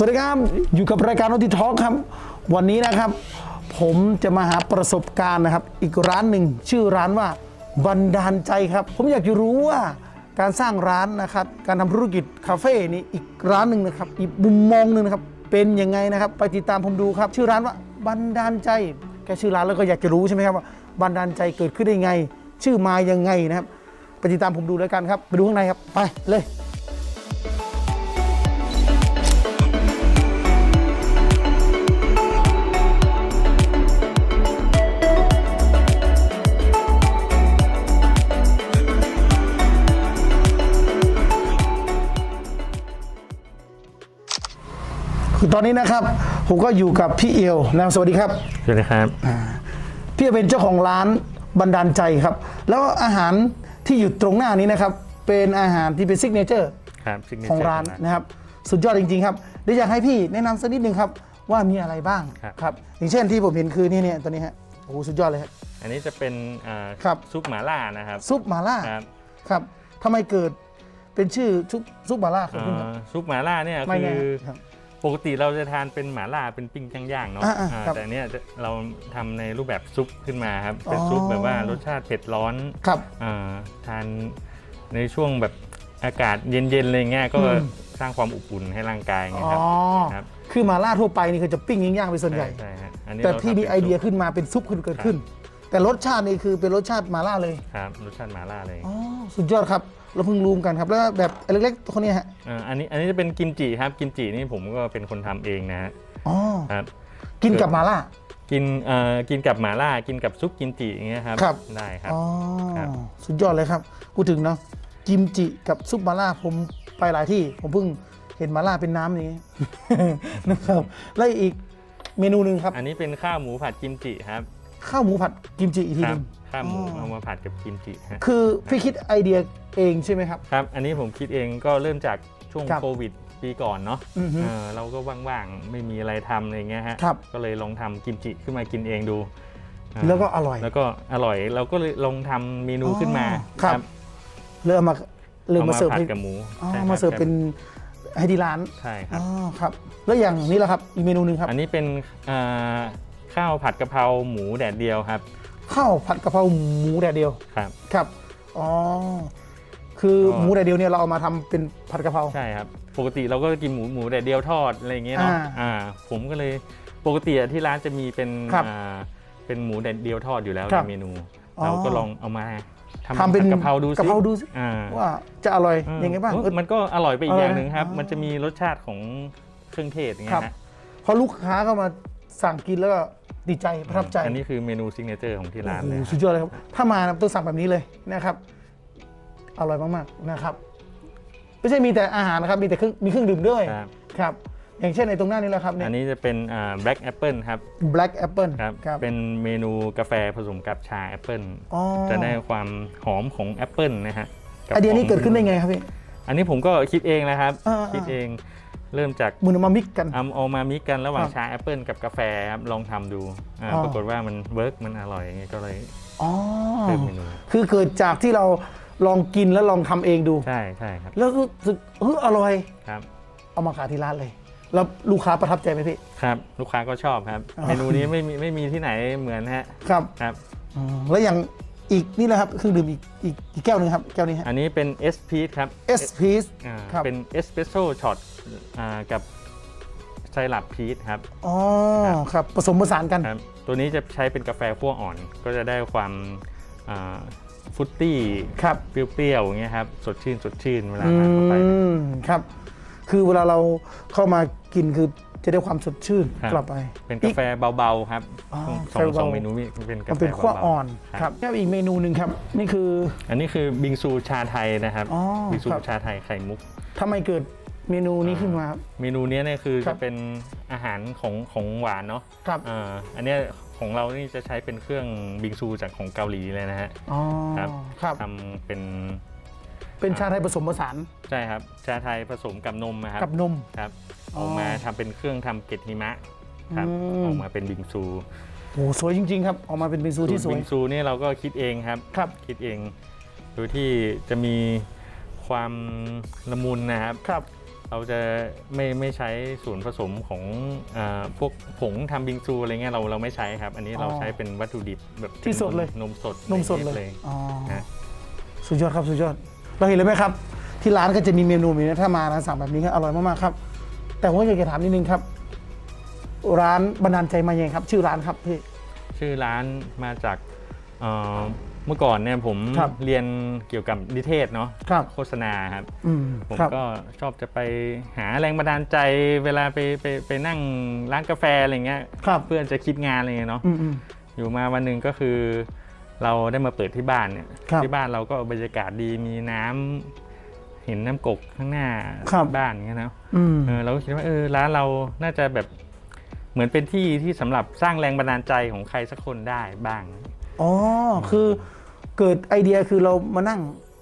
สวัสดีครับ อยู่กับรายการโอทีทอ k ครับ วันนี้นะครับ ผมจะมาหาประสบการณ์นะครับ อีกร้านหนึ่งชื่อร้านว่าบันดาลใจครับ ผมอยากจะรู้ว่า การสร้างร้านนะครับ การทำธุรกิจคาเฟ่นี้อีกร้านหนึ่งนะครับ อีกมุมมองหนึ่งนะครับ เป็นยังไงนะครับ ไปติดตามผมดูครับ ชื่อร้านว่าบันดาลใจแค่ชื่อร้านแล้วก็อยากจะรู้ใช่ไหมครับว่าบันดาลใจเกิดขึ้นได้ไง ชื่อมายังไงนะครับ ไปติดตามผมดูแล้วกันครับ ไปดูข้างในครับ ไปเลย ตอนนี้นะครับ ผมก็อยู่กับพี่เอียวนะครับสวัสดีครับ สวัสดีครับ พี่เอียวเป็นเจ้าของร้านบันดาลใจครับ แล้วอาหารที่อยู่ตรงหน้านี้นะครับ เป็นอาหารที่เป็นซิกเนเจอร์ครับ signature ของร้านนะครับ สุดยอดจริง ๆ ครับเดี๋ยวอยากให้พี่แนะนำสักนิดนึงครับ ว่ามีอะไรบ้างครับ ครับ อย่างเช่นที่ผมเห็นคือนี่เนี่ยตัวนี้ฮะโอ้โหสุดยอดเลยครับ อันนี้จะเป็นอ่าครับ ซุปหม่าล่านะครับซุปหมาล่าครับครับทำไมเกิดเป็นชื่อซุปซุปหมาล่าครับ อ่าคุณครับซุปหม่าล่าเนี่ยไม่ไงคือครับ ปกติเราจะทานเป็นหม่าล่าเป็นปิ้งย่างๆเนาะอ่าอ่าอ่าครับแต่เนี้ยจะเราทำในรูปแบบซุปขึ้นมาครับ เป็นอ๋อ ซุปแบบว่ารสชาติเผ็ดร้อนครับ อ่าทานในช่วงแบบอากาศเย็นๆอะไรเงี้ยก็อืม สร้างความอบอุ่นให้ร่างกายไงอ๋อ ครับ ครับ คือหมาล่าทั่วไปนี่คือจะปิ้งย่างๆเป็นส่วนใหญ่ ใช่ฮะอันนี้แต่เราที่ทำมีป็นไอเดียซุปขึ้นมาเป็นซุปขึ้นเกิดขึ้น แต่รสชาตินี่คือเป็นรสชาติหมาล่าเลย ครับรสชาติหม่าล่าเลย อ๋อ สุดยอดครับ เราเพิ่งรู้กันครับแล้วแบบเล็กๆคนนี้ฮะอ่าอันนี้อันนี้จะเป็นกิมจิครับกิมจินี่ผมก็เป็นคนทำเองนะฮะอ๋อครับ กินกับหมาล่า กินเอ่อกินกับหม่าล่ากินกับซุปกิมจิอย่างเงี้ยครับครับ ได้ครับ อ๋อครับ สุดยอดเลยครับพูดถึงเนาะกิมจิกับซุปหมาล่าผมไปหลายที่ ผมเพิ่งเห็นหมาล่าเป็นน้ำนี้ นะครับแล้วอีกเมนูหนึ่งครับ อันนี้เป็นข้าวหมูผัดกิมจิครับ ข้าวหมูผัดกิมจิอีกทีคหรันึง ข้าวหมูอ๋อเอามาผัดกับกิมจิฮะคือพี่คิดไอเดียเองใช่ไหมครับ ครับ อันนี้ผมคิดเองก็เริ่มจากช่วงครับโควิดปีก่อนเนาะอือฮึเออเราก็ว่างๆ ไม่มีอะไรทำอะไรเงี้ยฮะ ครับก็เลยลองทำกิมจิขึ้นมากินเองดูอ่าแล้วก็อร่อยแล้วก็อร่อยเราก็เลยลองทำเมนูขึ้นมาอ๋อครับเริ่มมาเริ่มเอามามาเสิร์ฟผัดให้กับหมูอ๋อใช่คบมาเสิร์ฟเป็นให้ที่ร้านใช่ครัอ๋บ อครับ แล้วอย่างนี้แหละครับอีกเมนูหนึ่งครับ อันนี้เป็นอ่าข้าวผัดกะเพราหมูแดดเดียวครับ ข้าวผัดกะเพราหมูแดดเดียวครับ ครับอ๋อคือก็หมูแดดเดียวเนี่ยเราเอามาทำเป็นผัดกะเพราใช่ครับ ปกติเราก็กินหมูหมูแดดเดียวทอดอะไรอย่างเงี้ยเนาะอ่าอ่าผมก็เลยปกติอะที่ร้านจะมีเป็นครับอ่าเป็นหมูแดดเดียวทอดอยู่แล้วครับในเมนูอ๋อเราก็ลองเอามาทำทำเป็นผัดกะเพราดูสิกะเพราดูสิอ่าว่าจะอร่อยอืมยังไงบ้างเออเออมันก็อร่อยไปอีอกร่อยอย่างหนึ่งครับอ๋อมันจะมีรสชาติของเครื่องเทศอย่างเงี้ครัยบฮะพอลูกค้าเข้ามาสั่งกินแล้วก็ ดีใจประทับใจอันนี้คือเมนูซิกเนเจอร์ของที่ร้านโอ้เลยโหสุดยอดเลยครับ ถ้ามานะต้องสั่งแบบนี้เลยนะครับ อร่อยมากๆนะครับ ไม่ใช่มีแต่อาหารนะครับ มีแต่เครื่องมีเครื่องดื่มด้วยครับ ครับ อย่างเช่นในตรงหน้านี้แหละครับเนี่อัยนนี้จะเป็นอ่า black apple ครับ black apple ครับครับ เป็นเมนูกาแฟผสมกับชาแอปเปิลอ๋อจะได้ความหอมของแอปเปิลนะฮะกับไอเดียนี้ขงเกิดขึ้นได้ไงครับพี่ อันนี้ผมก็คิดเองนะครับ อ่าๆ คิดเอง เริ่มจากมือนำมามิกกันเอาเอามามิกกันระหว่าครับงชาแอปเปิลกับกาแฟครับลองทำดูอ่าอ๋อปรากฏว่ามันเวิร์กมันอร่อยอย่างเงี้ยก็เลยอ๋อเพิ่มเมนูคือเกิดจากที่เราลองกินแล้วลองทำเองดูใช่ใช่ครับแล้วรู้สึกเอออร่อยครับ เอามาขายที่ร้านเลยแล้วลูกค้าประทับใจไหมพี่ครับ ลูกค้าก็ชอบครับอ๋อเมนูนี้ไม่มีไม่มีที่ไหนเหมือนฮะครับครับอืมแล้วอย่าง อีกนี่แหละครับเครื่องดื่มอีกอีกอีกแก้วหนึงครับแก้วนี้ฮะอันนี้เป็นเอสพีชครับเอสพีสอ่าครับ เป็นเอสเปรสโซ่ช็อตอ่ากับไซรัปพีชครับอ๋อครับครับผสมผสานกัน ครับ ตัวนี้จะใช้เป็นกาแฟคั่วอ่อน ก็จะได้ความอ่าฟรุตตี้ครับ เปรี้ยวๆอย่างเงี้ยครับสดชื่นสดชื่นเวลาอืทานเข้าไป มครับ คือเวลาเราเข้ามากินคือ จะได้ความสดชื่นครับ กลับไปเป็นกาแฟเบาๆครับอ๋อสองกาแฟสองเบาเมนูนี้เป็นกามันแฟเป็นขั้วเบาๆอ่อนคครัรับ บแล้วอีกเมนูหนึ่งครับ นี่คือ อันนี้คือบิงซูชาไทยนะครับอ๋อบิงซูครับ ชาไทยไข่มุก ทำไมเกิดเมนูนี้ขึ้นมาครับ เมนูเนี้ยเนี่ยคือครัจะบ เป็นอาหารของของหวานเนาะครับอ่าอันเนี้ยของเรานี่จะใช้เป็นเครื่องบิงซูจากของเกาหลีเลยนะฮะอ๋อครับครับทำเป็น เป็นชาไทยผสมผสานใช่ครับ ชาไทยผสมกับนมนะครับกับนม ครับอ๋อออกมาทำเป็นเครื่องทำเกล็ดหิมะครับอืม ออกมาเป็นบิงซูโอ้สวยจริง ๆ ครับ ออกมาเป็นบิงซูที่สสูตรวยบิงซูนี่เราก็คิดเองครับ ครับ คิดเองโดยที่จะมีความละมุนนะครับ ครับ เราจะไม่ไม่ใช้ส่วนผสมของอาพวกผงทำบิงซูอะไรเงี้ยเราเราไม่ใช้ครับ อันนี้เราอ๋อใช้เป็นวัตถุดิบแบบที่สดเลย นมสดนมสดอะไรเลยงี้อ๋อ ฮะ สุดยอดครับ สุดยอด เราเห็นเลยไหมครับ ที่ร้านก็จะมีเมนูแบบนี้นะถ้ามานะสั่งแบบนี้ก็อร่อยมากๆครับ แต่ผมอยากจะถามนิดนึงครับ ร้านบันดาลใจมายังไงครับ ชื่อร้านครับพี่ ชื่อร้านมาจากเอ่อเมื่อก่อนเนี่ยผมครับเรียนเกี่ยวกับนิเทศเนาะครับ โฆษณาครับ อืมผมครับ ก็ชอบจะไปหาแรงบันดาลใจเวลาไปไปไปนั่งร้านกาแฟอะไรเงี้ยครับ เพื่อนจะคิดงานอะไรเงี้ยเนาะอืมอืมอยู่มาวันหนึ่งก็คือ เราได้มาเปิดที่บ้านเนี่ยครับ ที่บ้านเราก็บรรยากาศดีมีน้ำเห็นน้ำกกข้างหน้าครับ บ้านเงี้ยเนาะอืม เออเราก็คิดว่าเออร้านเราน่าจะแบบเหมือนเป็นที่ที่สำหรับสร้างแรงบันดาลใจของใครสักคนได้บ้าง อ๋อ คือเกิดไอเดียคือเรามานั่ง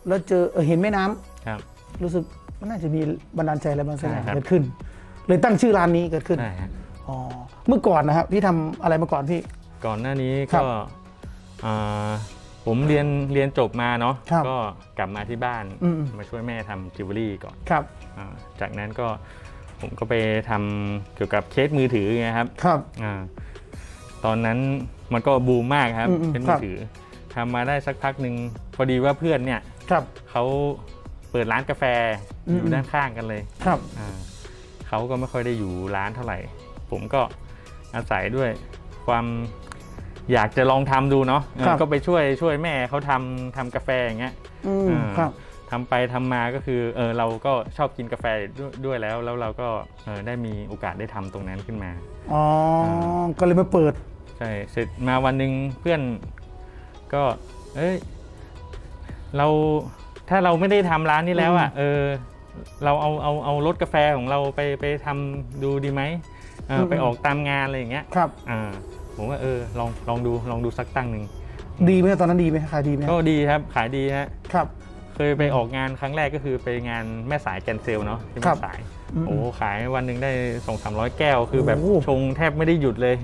แล้วเจอเออเห็นแม่น้ำครับ รู้สึกมันน่าจะมีบันดาลใจอะไรบางสิ่งใช่ครับ เกิดขึ้น เลยตั้งชื่อร้านนี้เกิดขึ้น ใช่ฮะอ๋อ เมื่อก่อนนะครับพี่ทำอะไรมาก่อนพี่ ก่อนหน้านี้ครัก็บ อ่าผมเรียนเรียนจบมาเนาะครับก็กลับมาที่บ้านอืม มาช่วยแม่ทำจิวเวลรี่ก่อนครับอาจากนั้นก็ผมก็ไปทำเกี่ยวกับเคสมือถือไงครับครับ อาตอนนั้นมันก็บูมมากครับอืมอืมเคสคมืรัอบ ถือทำมาได้สักพักหนึ่งพอดีว่าเพื่อนเนี่ยครับ เขาเปิดร้านกาแฟอืม อยู่ด้านข้างกันเลย ครับอ่าเขาก็ไม่ค่อยได้อยู่ร้านเท่าไหร่ ผมก็อาศัยด้วยความ อยากจะลองทำดูเนาะเออครับก็ไปช่วยช่วยแม่เขาทำทำกาแฟอย่างเงี้ยอืมอ่าครับทำไปทำมาก็คือเออเราก็ชอบกินกาแฟด้วยด้วยแล้ว แล้วเราก็เออได้มีโอกาสได้ทำตรงนั้นขึ้นมา อ๋อก็เลยมาเปิด ใช่เสร็จมาวันหนึ่งเพื่อนก็ เอ้ยเราถ้าเราไม่ได้ทำร้านนี้แล้วอะเออ เราเอาเอาเอารถกาแฟของเราไปไปทำดูดีไหมเอออืมไปออกตามงานอะไรอย่างเงี้ยครับ อ่า ผมว่าเออลองลองดูลองดูสักตั้งหนึ่งดีไหมตอนนั้นดีไหมขายดีไหมก็ดีครับขายดีฮะครับเคยไปออกงานครั้งแรกก็คือไปงานแม่สายแกนเซลเนาะที่ครัแม่บสายอืมโอ้ขายวันหนึ่งได้สองสามร้อยแก้วคือแบบโอ้ชงแทบไม่ได้หยุดเลย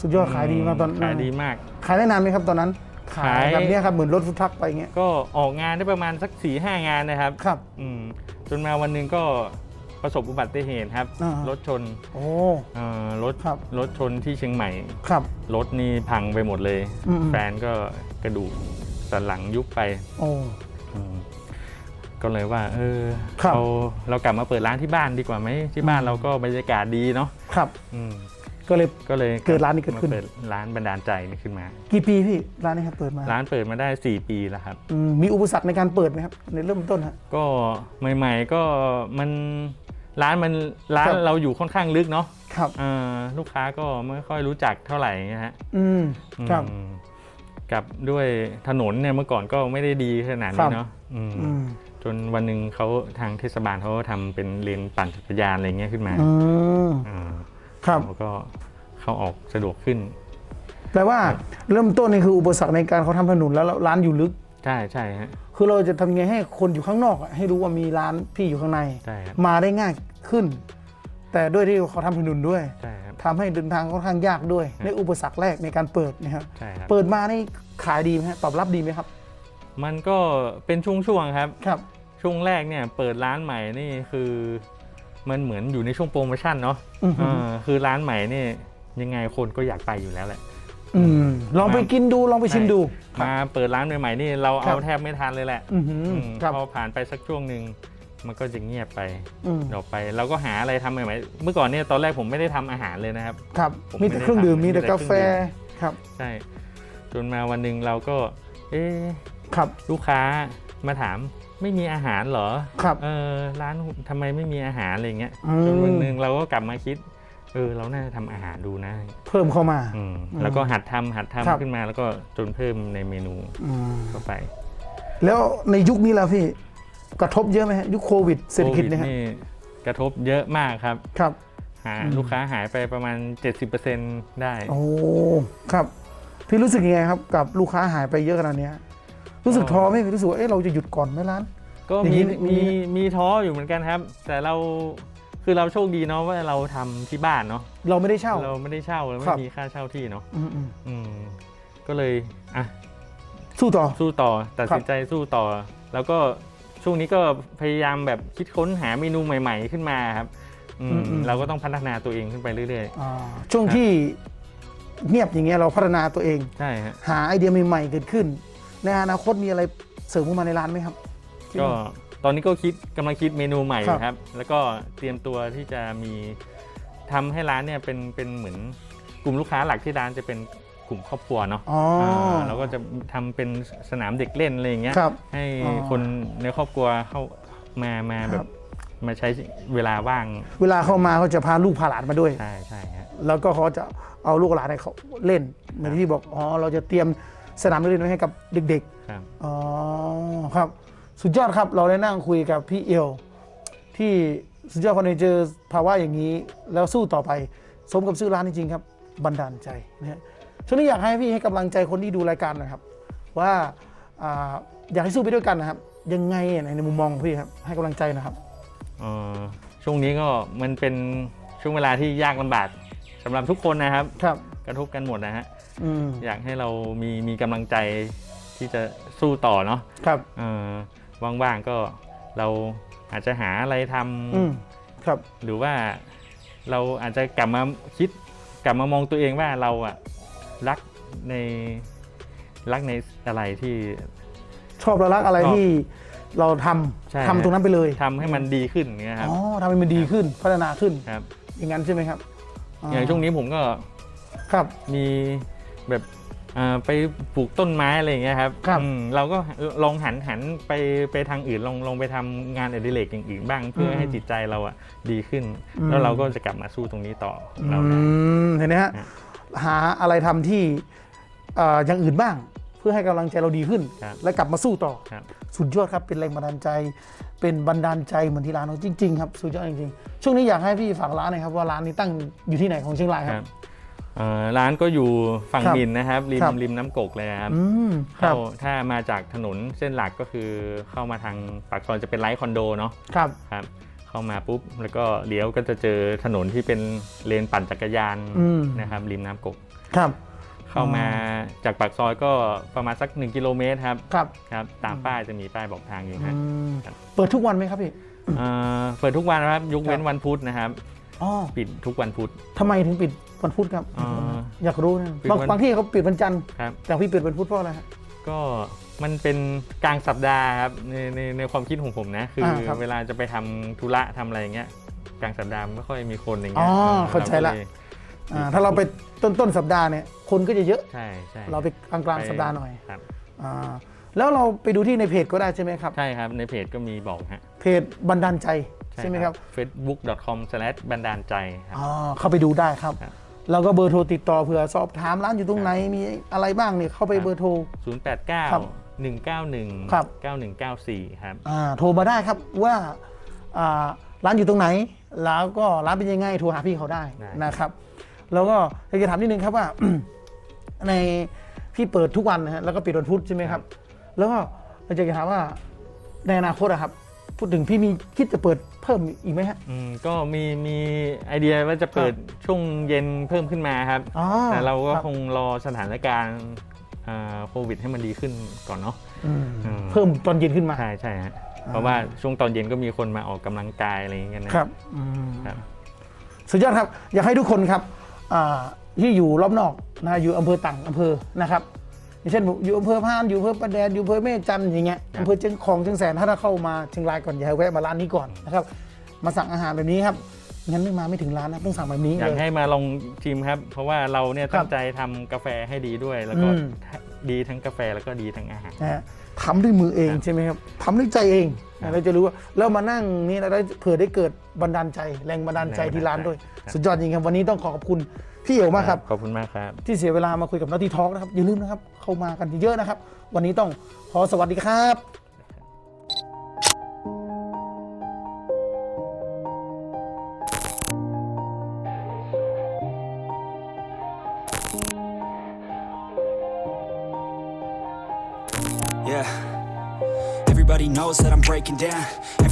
สุดยอดขายดีมากตอนขายดีมาก ขายได้นานไหมครับตอนนั้น ขายขายแบบเนี้ยครับเหมือนรถฟุตทรัคไปอย่างเงี้ยก็ออกงานได้ประมาณสัก4ี่ห้างานนะครับครับอืมจนมาวันหนึ่งก็ ประสบอุบัติเหตุครับ อ่ารรถชนโอ้ เอ่อรถครับ รถชนที่เชียงใหม่ ครับ รถนี่พังไปหมดเลย อืม แฟนก็กระดูกสันหลังยุบไปโอ้ อืมก็เลยว่า เออครับ เราเรากลับมาเปิดร้านที่บ้านดีกว่าไหมที่บ้านเราก็บรรยากาศดีเนาะครับ อืม ก็เลยก็เลยเกิดร้านนี้เกิดขึ้นมเปิดร้านบันดาลใจนี่ขึ้นมา กี่ปีพี่ร้านนี้ครับเปิดมาร้านเปิดมาได้ 4 ปีแล้วครับ อืมมีอุปสรรคในการเปิดไหมครับในเริ่มต้นฮะ ก็ใหม่ ๆ ก็มันร้านมันร้านครับ เราอยู่ค่อนข้างลึกเนาะครับ เอ่อลูกค้าก็ไม่ค่อยรู้จักเท่าไหร่นะฮะอืมครับ อืมกับด้วยถนนเนี่ยเมื่อก่อนก็ไม่ได้ดีขนาดครันี้บ เนาะอืมอืมจนวันหนึ่งเขาทางเทศบาลเขาก็ทำเป็นเลนปั่นจักรยานอะไรเงี้ยขึ้นมาอืมอ่า ครับเราก็เข้าออกสะดวกขึ้น แปลว่าเริ่มต้นนี่คืออุปสรรคในการเขาทำถนนแล้วร้านอยู่ลึก ใช่ใช่ฮะ คือเราจะทำยังไงให้คนอยู่ข้างนอกอะให้รู้ว่ามีร้านพี่อยู่ข้างใน ใช่ครับ มาได้ง่ายขึ้น แต่ด้วยที่เขาทำถนนด้วยใช่ครับ ทำให้เดินทางค่อนข้างยากด้วยในอุปสรรคแรกในการเปิดนะครับใช่ครับ เปิดมานี่ขายดีไหมฮะตอบรับดีไหมครับ มันก็เป็นช่วงๆครับ ครับ ช่วงแรกเนี่ยเปิดร้านใหม่นี่คือ มันเหมือนอยู่ในช่วงโปรโมชั่นเนาะอือหือเออคือร้านใหม่นี่ยังไงคนก็อยากไปอยู่แล้วแหละ อืมลองไปกินดูลองไปชิมดู มาเปิดร้านใหม่ๆนี่เราครัเอาบแทบไม่ทันเลยแหละอือหืออืมครับพอผ่านไปสักช่วงหนึ่งมันก็จะเงียบไปอืมดอกไป เราก็หาอะไรทำใหม่ๆเมื่อก่อนเนี่ยตอนแรกผมไม่ได้ทำอาหารเลยนะครับ ครับผมมีแต่เครื่องดื่มไม่มีได้แต่ทำกาแฟมีแต่เครื่องดื่ครับใช่จนมาวันหนึ่งเราก็ เอ๊ะครับลูกค้ามาถาม ไม่มีอาหารเหรอครับเออร้านทำไมไม่มีอาหารอะไรเงี้ยอืมจนวันหนึ่งเราก็กลับมาคิดเออเราน่าจะทำอาหารดูนะ เพิ่มเข้ามาอืมอืมแล้วก็หัดทำหัดครับทำขึ้นมาแล้วก็จนเพิ่มในเมนูอืมเข้าไป แล้วในยุคนี้แล้วพี่กระทบเยอะไหมฮะยุคโควิดเศรษฐกิจโควิดเนะฮะนี่กระทบเยอะมากครับครับหาอืมลูกค้าหายไปประมาณ 70%ได้ โอ้ครับ พี่รู้สึกยังไงครับ กับลูกค้าหายไปเยอะขนาดเนี้ย รู้สึกท้อไหมพี่รู้สึกว่าเอ๊ะเราจะหยุดก่อนไหมร้าน ก็อย่างมีนี้มีมีมีท้ออยู่เหมือนกันครับ แต่เราคือเราโชคดีเนาะว่าเราทำที่บ้านเนาะเราไม่ได้เช่าเราไม่ได้เช่าเราครัไม่บมีค่าเช่าที่เนาะอืมอืมอืมก็เลยอะสู้ต่อสู้ต่อตัดครับสินใจสู้ต่อ แล้วก็ช่วงนี้ก็พยายามแบบคิดค้นหาเมนูใหม่ ๆ ขึ้นมาครับอืมเราก็ต้องพัฒนาตัวเองขึ้นไปเรื่อยอ่าช่วงที่เงียบอย่างเงี้ยเราพัฒนาตัวเองๆใช่ฮะหาไอเดียใหม่ๆเกิดขึ้น ในอนาคตมีอะไรเสริมเข้ามาในร้านไหมครับ ก็ตอนนี้ก็คิดกำลังคิดเมนูใหม่ครับครับ แล้วก็เตรียมตัวที่จะมีทำให้ร้านเนี่ยเป็นเป็นเหมือนกลุ่มลูกค้าหลักที่ร้านจะเป็นกลุ่มครอบครัวเนาะอ๋ออาเราก็จะทำเป็นสนามเด็กเล่นอะไรอย่างเงี้ยครับให้อ๋อคนในครอบครัวเข้ามามาแบครับ บมาใช้เวลาว่างเวลาเข้ามาเขาจะพาลูกพาหลานมาด้วย ใช่ใช่ฮะ แล้วก็เขาจะเอาลูกหลานให้เขาเล่นเหมือนที่พี่บอกอ๋อเราจะเตรียม สนามเล่นไว้ให้กับเด็กครับ ๆ อ๋อครับ สุดยอดครับ เราได้นั่งคุยกับพี่เอียวที่สุดยอดคนในเจอภาวะอย่างนี้ แล้วสู้ต่อไป สมกับชื่อร้านจริงๆครับบันดาลใจนะฮะช่วงนี้อยากให้พี่ให้กำลังใจคนที่ดูรายการหนะครับ ว่าอ่าอยากให้สู้ไปด้วยกันนะครับ ยังไงในในมุมมองของพี่ครับให้กำลังใจนะครับ เอ่อช่วงนี้ก็มันเป็นช่วงเวลาที่ยากลำบากสำหรับทุกคนนะครับ ครับ กระทบกันหมดนะฮะ อืมอยากให้เรามีมีกำลังใจที่จะสู้ต่อเนาะครับเออว่างๆก็เราอาจจะหาอะไรทำอืมครับ หรือว่าเราอาจจะกลับมาคิดกลับมามองตัวเองว่าเราอะรักในรักในอะไรที่ชอบและรักอะไรชอบที่เราทใช่ำทำตรงนั้นไปเลยทำให้มันดีขึ้นอย่างเงี้ยครับอ๋อทำให้มันดีขึ้นพัฒนาขึ้นครับ อย่างนั้นใช่ไหมครับ อย่างช่วงนี้ผมก็ครับมี แบบอ่าไปปลูกต้นไม้อะไรอย่างเงี้ยครับครับอืมเราก็ลองหันหันไปไปทางอื่นลองลองไปทำงานอดิเรกอย่างอื่นบ้างเพื่อให้จิตใจเราอะดีขึ้น แล้วเราก็จะกลับมาสู้ตรงนี้ต่อของเราอืได้มเห็นไหมฮะฮะหาอะไรทำที่เอ่ออย่างอื่นบ้าง เพื่อให้กำลังใจเราดีขึ้นครับและกลับมาสู้ต่อครับสุดยอดครับเป็นแรงบันดาลใจ เป็นบันดาลใจเหมือนที่ร้านเราจริงๆครับสุดยอดจริงๆช่วงนี้อยากให้พี่ฝากร้านหน่อยครับว่าร้านนี้ตั้งอยู่ที่ไหนของเชียงรายคครัรับบเอ่อ ร้านก็อยู่ฝั่งครับมินนะครับ ริมครับ ริมน้ำกกเลยครับอืมครับเข้าถ้ามาจากถนนเส้นหลักก็คือเข้ามาทางปากซอยจะเป็นไลท์คอนโดเนาะครับ ครับเข้ามาปุ๊บแล้วก็เลี้ยวก็จะเจอถนนที่เป็นเลนปั่นจักรยานอืม นะครับริมน้ำกก ครับ เข้ามาจากปากซอยก็ประมาณสัก 1 กิโลเมตรครับครับครับตามป้ายจะมีป้ายบอกทางอยู่อืฮะมครับ เปิดทุกวันไหมครับพี่ เอ่อเปิดทุกวันนะครับยกเว้นครับวันพุธนะครับ อ๋อปิดทุกวันพุธทำไมถึงปิด วันพุธครับอ่าอยากรู้นะปิดบางวันบางที่เขาปิดวันจันทร์ครับ แต่พี่ปิดวันพุธเพราะอะไรฮะ ก็มันเป็นกลางสัปดาห์ครับในในในความคิดของผมนะ คืออาครับเวลาจะไปทำธุระทำอะไรอย่างเงี้ยกลางสัปดาห์ไม่ค่อยมีคนอย่างอ๋เงี้อยออเข้าใจละ รก็ยอ่าถ้าเราไปต้นต้นสัปดาห์เนี่ยคนก็จะเยอะ ใช่ใช่เราไปกลางกลางไปสัปดาห์หน่อยครับ อ่าแล้วเราไปดูที่ในเพจก็ได้ใช่ไหมครับ ใช่ครับในเพจก็มีบอกฮะเพจบันดาลใจใช่ไหมครับ facebook.com บันดาลใจครับ อ๋อเข้าไปดูได้ครับ ครับ แล้วก็เบอร์โทรติดต่อเผื่อสอบถามร้านอยู่ตรงไหนมีอะไรบ้างเนี่ยเข้าไปครับเบอร์โทรครับ089ครับ191 9194 ครับ อ่าโทรมาได้ครับว่าอ่าร้านอยู่ตรงไหน แล้วก็ร้านเป็นยังไงโทรหาพี่เขาได้ได้ นะครับ แล้วก็อยากจะถามนิดนึงครับว่า ในพี่เปิดทุกวันนะฮะแล้วก็ปิดวันพุธใช่ไหมครับ แล้วก็อยากจะถามว่าในอนาคตอะครับ พูดถึงพี่มีคิดจะเปิด เพิ่มอีกไหมฮะ อืมก็มีมีไอเดียว่าจะเปิดช่วงเย็นเพิ่มขึ้นมาครับ อ๋อแต่เราก็ครับ คงรอสถานการณ์อ่าโควิดให้มันดีขึ้นก่อนเนาะ อืมอืม เพิ่มตอนเย็นขึ้นมา ใช่ใช่ฮะอ่าเพราะว่าช่วงตอนเย็นก็มีคนมาออกกำลังกายอะไรอย่างเงี้ยนะ ครับอืมครับ สุดยอดครับ อยากให้ทุกคนครับอ่าที่อยู่รอบนอกนะอยู่อำเภอต่างอำเภอนะครับ อย่างเช่นอยู่อำเภอพานอยู่อำเภอประแดดอยู่อำเภอแม่จันทร์อย่างเงี้ยอำเภอเชียงของเชียงแสนถ้าเราเข้ามาเชียงรายก่อนอย่าให้แวะมาร้านนี้ก่อนนะครับมาสั่งอาหารแบบนี้ครับงั้นไม่มาไม่ถึงร้านนะต้องสั่งแบบนี้อยากเลยให้มาลองชิมครับ เพราะว่าเราเนี่ยครับตั้งใจทำกาแฟให้ดีด้วย แล้วก็อืมดีทั้งกาแฟแล้วก็ดีทั้งอาหารนะฮะทำด้วยมือเองครับใช่ไหมครับทำด้วยใจเองครับเราจะรู้ว่าแล้วมานั่งนี่เราได้เผื่อได้เกิดบันดาลใจ แรงบันดาลใจที่ร้านด้วยครับสุดยอดจริงครับวันนี้ต้องขอขอบคุณ พี่เอ๋วมากครับ ขอบคุณมากครับ ที่เสียเวลามาคุยกับนอตีทอล์กนะครับ อย่าลืมนะครับ เข้ามากันเยอะๆนะครับ วันนี้ต้องขอสวัสดีครับ Yeah. Everybody Everybody knows that I'm breaking down.